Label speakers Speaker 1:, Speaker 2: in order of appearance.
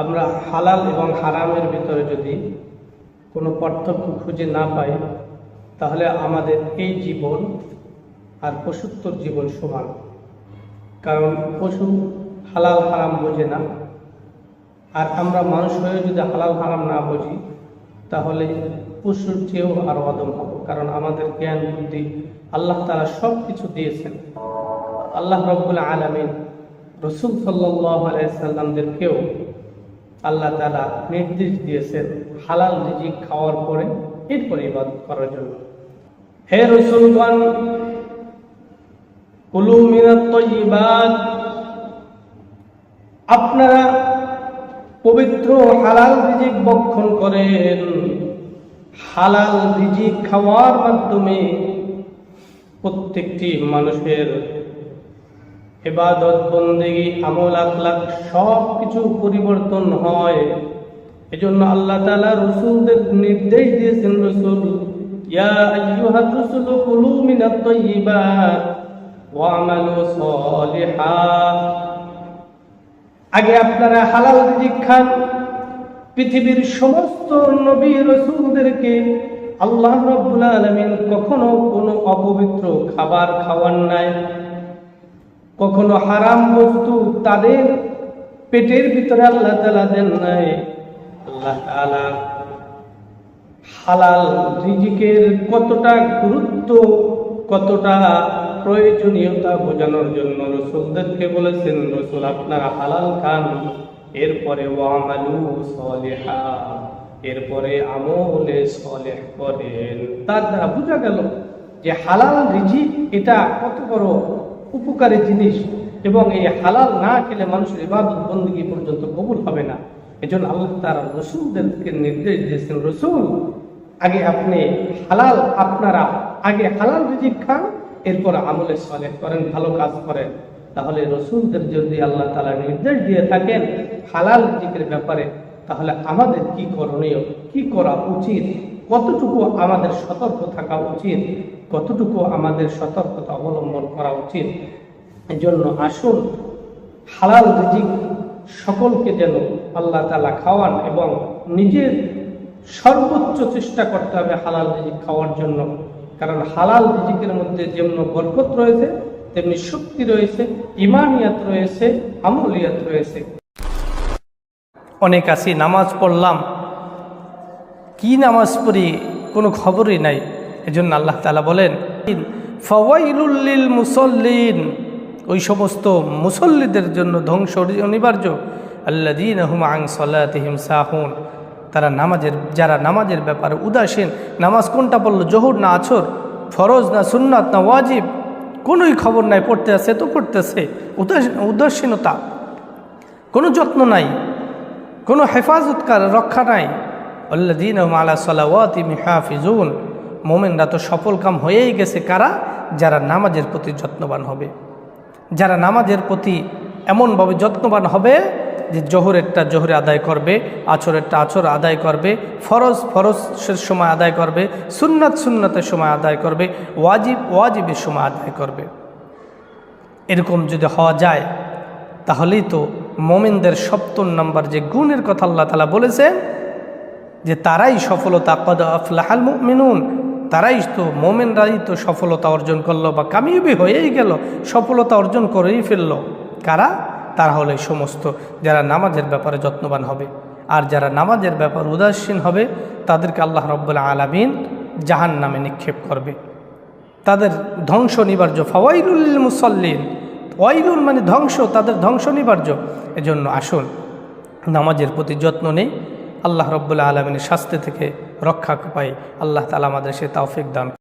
Speaker 1: আমরা হালাল এবং হারামের ভিতরে যদি কোনো পার্থক্য খুঁজে না পাই, তাহলে আমাদের এই জীবন আর পশুত্বর জীবন সমান। কারণ পশু হালাল হারাম বোঝে না। আর আমরা মানুষ হয়ে যদি হালাল হারাম না বুঝি, তাহলে পশুর চেয়েও আরও অদম হব। কারণ আমাদের জ্ঞান, বুদ্ধি, আল্লাহ তারা সব কিছু দিয়েছেন। আল্লাহ রব্বুল আলমিন রসুল সাল্লামদেরকেও আল্লাহ তালা নির্দেশ দিয়েছেন হালাল রিজিক খাওয়ার পরে এরপরে ইবাদত করার জন্য। হে রসুলগণ, কুলু মিনাত আপনারা পবিত্র হালাল রিজিক বক্ষণ করেন। হালাল রিজিক খাওয়ার মাধ্যমে প্রত্যেকটি মানুষের এবাদত বন্দেগী, আমল আখলাক সব কিছু পরিবর্তন হয়। এজন্য আল্লাহ তালা রসুলদের নির্দেশ দিয়েছেন রসুল, ইয়া আইয়ুহার সালিহা। আগে আপনারা হালাল রিজিক খান। পৃথিবীর সমস্ত নবী রসুলদেরকে আল্লাহ রব্বুল আলমিন কখনো কোনো অপবিত্র খাবার খাওয়ার নাই। কখনো হারাম বস্তু তাদের পেটের ভিতরে আল্লাহ তালা দেন নাই। আল্লাহ হালাল রিজিকের কতটা গুরুত্ব, কতটা প্রয়োজনীয়তা বোঝানোর জন্য রসুলদেরকে বলেছেন, রসুল, আপনারা হালাল খান, এরপরে ওয়ামালু সলেহা, এরপরে আমলে সলেহ করেন। তার দ্বারা বোঝা গেল যে হালাল রিজিক এটা কত বড় উপকারী জিনিস এবং এই হালাল না খেলে মানুষের ইবাদত বন্দী পর্যন্ত কবুল হবে না। এজন্য আল্লাহ তারা রসুলদেরকে নির্দেশ দিয়েছেন, রসুল, আগে আপনি হালাল আপনারা আগে হালাল রিজিক খান, এরপর আমলে সলে করেন, ভালো কাজ করেন। তাহলে রসুলদের যদি আল্লাহ তালা নির্দেশ দিয়ে থাকেন হালাল রিজিকের ব্যাপারে, তাহলে আমাদের কি করণীয়, কি করা উচিত? কতটুকু আমাদের সতর্ক থাকা উচিত, কতটুকু আমাদের সতর্কতা অবলম্বন করা উচিত, এজন্য আসুন, হালাল রিজিক সকলকে যেন আল্লাহ তালা খাওয়ান এবং নিজের সর্বোচ্চ চেষ্টা করতে হবে হালাল রিজিক খাওয়ার জন্য। কারণ হালাল রিজিকের মধ্যে যেমন বরকত রয়েছে, তেমনি শক্তি রয়েছে, ইমানিয়াত রয়েছে, আমলিয়াত রয়েছে। অনেক আছি, নামাজ পড়লাম। কি নামাজ পড়ি কোনো খবরই নাই। এজন্য আল্লাহ তালা বলেন ফওয়াইলুল্লিল মুসল্লিন ওই সমস্ত মুসল্লিদের জন্য ধ্বংস অনিবার্য। আল্লা দিন আং সলাতিহিম সাহুন তারা নামাজের, যারা নামাজের ব্যাপারে উদাসীন, নামাজ কোনটা পড়ল, জহুর না আছর, ফরজ না সুন্নাত না ওয়াজিব, কোনোই খবর নাই, পড়তে আছে তো পড়তেছে। উদাস, উদাসীনতা। কোনো যত্ন নাই, কোনো হেফাজতকার, রক্ষা নাই। আল্লাদিন আলা সালাওয়াতি হাফিজুন মোমেনরা তো সফল কাম হয়েই গেছে কারা? যারা নামাজের প্রতি যত্নবান হবে। যারা নামাজের প্রতি এমনভাবে যত্নবান হবে যে জোহরেরটা জোহরে আদায় করবে আছরেরটা আছর আদায় করবে, ফরজ ফরজের সময় আদায় করবে, সুন্নাত সুন্নাতের সময় আদায় করবে, ওয়াজিব ওয়াজিবের সময় আদায় করবে। এরকম যদি হওয়া যায়, তাহলেই তো মোমেনদের সপ্তম নাম্বার যে গুণের কথা আল্লাহ তালা বলেছেন যে তারাই সফলতা, কদ আফলাহাল মিনুন তারাই তো মোমেনরাই তো সফলতা অর্জন করল বা কামিয়াবি হয়েই গেল, সফলতা অর্জন করেই ফেলল। কারা? তারা হলে সমস্ত, যারা নামাজের ব্যাপারে যত্নবান হবে। আর যারা নামাজের ব্যাপার উদাসীন হবে, তাদেরকে আল্লাহ রব্বুল্লা আলমিন জাহান নামে নিক্ষেপ করবে। তাদের ধ্বংস নিবার্য ফাওয়াইলুল মুসল্লিন। ওয়াইলুল মানে ধ্বংস, তাদের ধ্বংস নিবার্য এজন্য আসুন, নামাজের প্রতি যত্ন নেই আল্লাহ রব্বুল্লা আলমিনের শাস্তি থেকে রক্ষা পাই। আল্লাহ তালা আমাদের সে তাওফিক দান